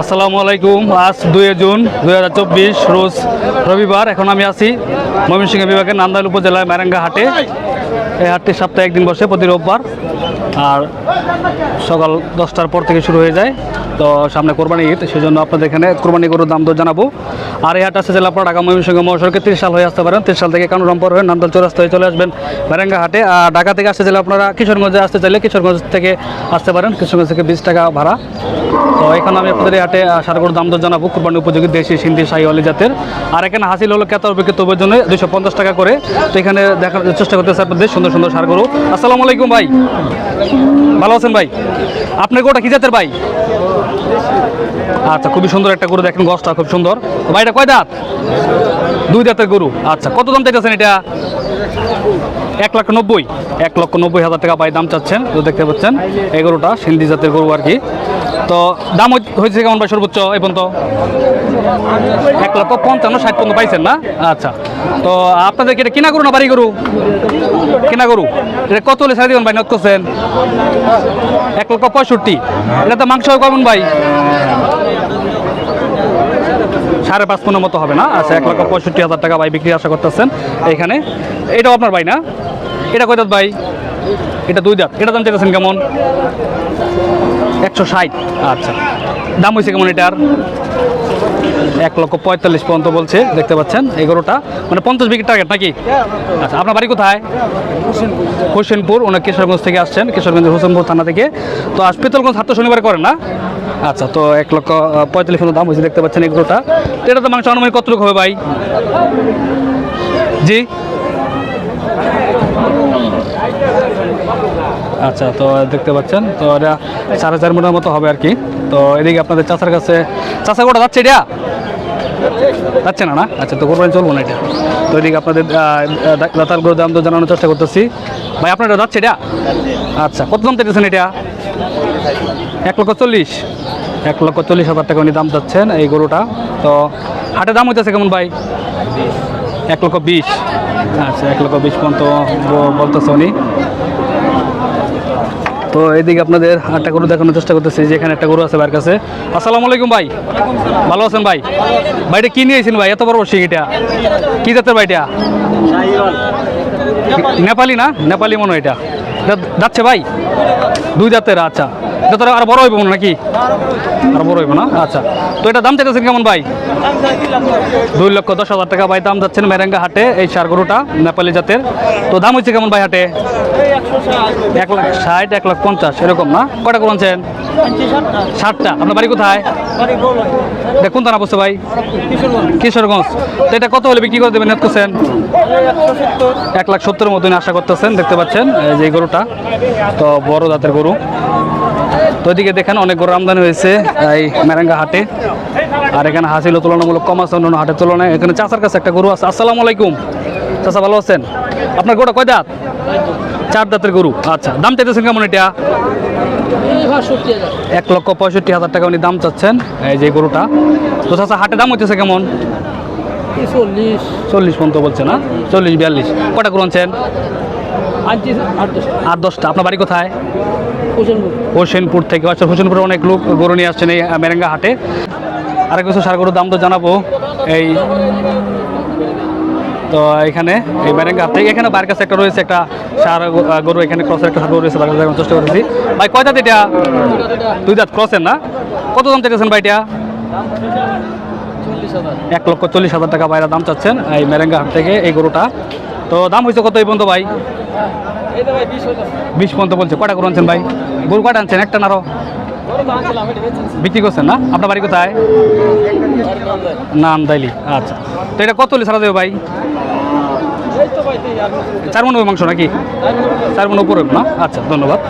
আসসালামু আলাইকুম। আজ দুই জুন দুই হাজার চব্বিশ, রোজ রবিবার। এখন আমি আছি ময়মনসিংহ বিভাগের নান্দাইল উপজেলায় ম্যারাঙ্গা হাটে এই হাটটি সপ্তাহে একদিন বসে প্রতি রোববার, আর সকাল দশটার পর থেকে শুরু হয়ে যায়। তো সামনে কোরবানি ঈদ সেই জন্য আপনাদের এখানে কোরবানি গরুর দাম দর জানাব। আর এই হাট আছে জেলাপাড়া ঢাকা, ময়মনসিংহ, মহাসড়কে তিরিশ সাল হয়ে আসতে পারেন। তিরিশ সাল থেকে কানুরামপুর হয়ে নান্দাল চৌরাস্তা হয়ে চলে আসবেন ম্যারাঙ্গা হাটে। আর ঢাকা থেকে আসতে চাইলে আপনারা কিশোরগঞ্জে আসতে চাইলে কিশোরগঞ্জ থেকে আসতে পারেন। কিশোরগঞ্জ থেকে বিশ টাকা ভাড়া। তো এখানে আমি আপনাদের হাটে সারগর দাম দর জানাব। কোরবানি উপযোগী দেশি, সিন্ধি শাহিওয়ালি জাতের। আর এখানে হাসিল হলো কেতার বিক্রেতব্যের জন্য দুশো পঞ্চাশ টাকা করে। তো এখানে দেখার চেষ্টা করতেছে আপনাদের সুন্দর সুন্দর সারগরু আসসালামু আলাইকুম ভাই। ভালো আছেন ভাই? আপনার গোটা কি জাতের ভাই? আচ্ছা খুবই সুন্দর একটা গরু দেখেন, গছটা খুব সুন্দর। তো ভাইটা কয় দাঁত? দুই দাঁতের গরু। আচ্ছা কত দাম চাইতেছেন এটা? এক লাখ নব্বই। এক লক্ষ নব্বই হাজার টাকা ভাই দাম চাচ্ছেন। দেখতে পাচ্ছেন, এই গরুটা সিন্ধি জাতের গরু আর কি। তো দাম হয়েছে কেমন ভাই সর্বোচ্চ এই পর্যন্ত? এক লক্ষ পঞ্চান্ন, ষাট পর্যন্ত পাইছেন না? আচ্ছা। তো আপনাদের এটা কিনা গরু না বাড়ি গরু? কিনা করু এটা কত হলে সাড়ে দিবেন ভাই নত করছেন? এক লক্ষ পঁয়ষট্টি। এটা তো মাংস কেমন ভাই? সাড়ে পাঁচ পনেরো মতো হবে না? আচ্ছা এক লক্ষ পঁয়ষট্টি হাজার টাকা ভাই বিক্রি আশা করতেছেন এইখানে এটাও আপনার ভাই না? এটা কয় দাঁত ভাই? এটা দুই দাঁত। এটা দাম চাইতেছেন কেমন? একশো ষাট। আচ্ছা। দাম হয়েছে কেমন এটার? এক লক্ষ পঁয়তাল্লিশ পর্যন্ত বলছে, দেখতে পাচ্ছেন এই গরুটা। মানে পঞ্চাশ বিক্রি টার্গেট নাকি? আচ্ছা আপনার বাড়ি কোথায়? হোসেনপুর ওনার কিশোরগঞ্জ থেকে আসছেন, কিশোরগঞ্জের হোসেনপুর থানা থেকে। তো আজ পিতলগঞ্জ হাট তো শনিবারে করেন না? আচ্ছা তো এক লক্ষ পঁয়তাল্লিশ পর্যন্ত দাম হয়েছে, দেখতে পাচ্ছেন এই গরুটা। তো এটা তো মাংস আনুমানিক কতটুকু হবে ভাই? জি? আচ্ছা তো দেখতে পাচ্ছেন, তো এটা সাড়ে চার মিটার মতো হবে আর কি। তো এদিকে আপনাদের চাষার কাছে চাষা গোটা যাচ্ছে এটা? যাচ্ছে না না? আচ্ছা তো কোরবানি চলবো না এটা। তো এদিকে আপনাদের দাতাল গরু দাম তো জানানোর চেষ্টা করতেছি। ভাই, আপনার যাচ্ছে এটা? আচ্ছা কত দাম চাইতেছেন এটা? এক লক্ষ চল্লিশ। এক লক্ষ চল্লিশ হাজার টাকা উনি দাম চাচ্ছেন এই গরুটা। তো হাটে দাম হইতেছে কেমন ভাই? এক লক্ষ বিশ। আচ্ছা এক লক্ষ বিশ পর্যন্ত বলতেছে উনি। তো এদিকে আপনাদের একটা গরু দেখানোর চেষ্টা করতেছি, যে এখানে একটা গরু আছে ভাইয়ের কাছে। আসসালামু আলাইকুম ভাই। ভালো আছেন ভাই? ভাইটা কি নিয়েছেন ভাই? এত বড় বসে এটা। কি জাতের ভাইটা? নেপালি না? নেপালি মনে হয় এটা। যাচ্ছে ভাই? দুই জাতের আচ্ছা। এটা তো আর বড় হইব হয় নাকি? আর বড় হইব না? আচ্ছা। তো এটা দাম চাইতেছেন কেমন ভাই? দুই লক্ষ দশ হাজার টাকা ভাই, দাম যাচ্ছেন মেরেঙ্গা হাটে, এই সার গরুটা, নেপালি জাতের। তো দাম হচ্ছে কেমন ভাই হাটে? এক লাখ ষাট, এক লাখ পঞ্চাশ, এরকম না? কটা করছেন ষাটটা আপনার বাড়ি কোথায়? কোন থানা বসছে ভাই? কিশোরগঞ্জ। তো এটা কত হলে বিক্রি করে দেবেন করছেন? এক লাখ সত্তর মতন আশা করতেছেন, দেখতে পাচ্ছেন যে গরুটা। তো বড় জাতের গরু। তো এদিকে দেখেন অনেক গরু আমদানি হয়েছে এই মেরাঙ্গা হাটে। আর এখানে হাসিল তুলনামূলক কম আছে অন্যান্য হাটের তুলনায়। এখানে চাচার কাছে একটা গরু আছে। আসসালামু আলাইকুম। চাচা ভালো আছেন? আপনার গরুটা কয় দাঁত? চার দাঁতের গরু। আচ্ছা দাম চাইতেছেন কেমন এটা? এক লক্ষ পঁয়ষট্টি হাজার টাকা উনি দাম চাচ্ছেন এই যে গরুটা। তো চাচা হাটে দাম হচ্ছে কেমন? চল্লিশ। চল্লিশ পর্যন্ত বলছে না? চল্লিশ বিয়াল্লিশ। কটা গরু আনছেন? আট দশটা। আপনার বাড়ি কোথায়? হোসেনপুর। থেকে। আচ্ছা হোসেনপুরে অনেক লোক গরু নিয়ে আসছেন এই মেরেঙ্গা হাটে। আর কিছু সার গরুর দাম তো জানাব। এই, তো এখানে, এই মেরেঙ্গা হাট থেকে। এখানে বাইরের কাছে একটা রয়েছে একটা সার গরু। এখানে ক্রসের একটা সার গরু রয়েছে, বাইরের কাছে চেষ্টা করেছি ভাই, কয় দাঁত এটা? দুই দাঁত ক্রসের না? কত দাম চাইতেছেন ভাই এটা? এক লক্ষ চল্লিশ হাজার টাকা বাইরে দাম চাচ্ছেন এই মেরেঙ্গা হাট থেকে এই গরুটা। তো দাম হয়েছে কত এই তো ভাই? বিশ পর্যন্ত বলছে। কটা গরু আনছেন ভাই? গরু কটা আনছেন? একটা নারো বিক্রি করছেন না? আপনার বাড়ি কোথায়? নাম দাইলি আচ্ছা। তো এটা কত হলে সারা দেবে ভাই? চার মন মাংস নাকি? চার মনে উপরে না? আচ্ছা ধন্যবাদ।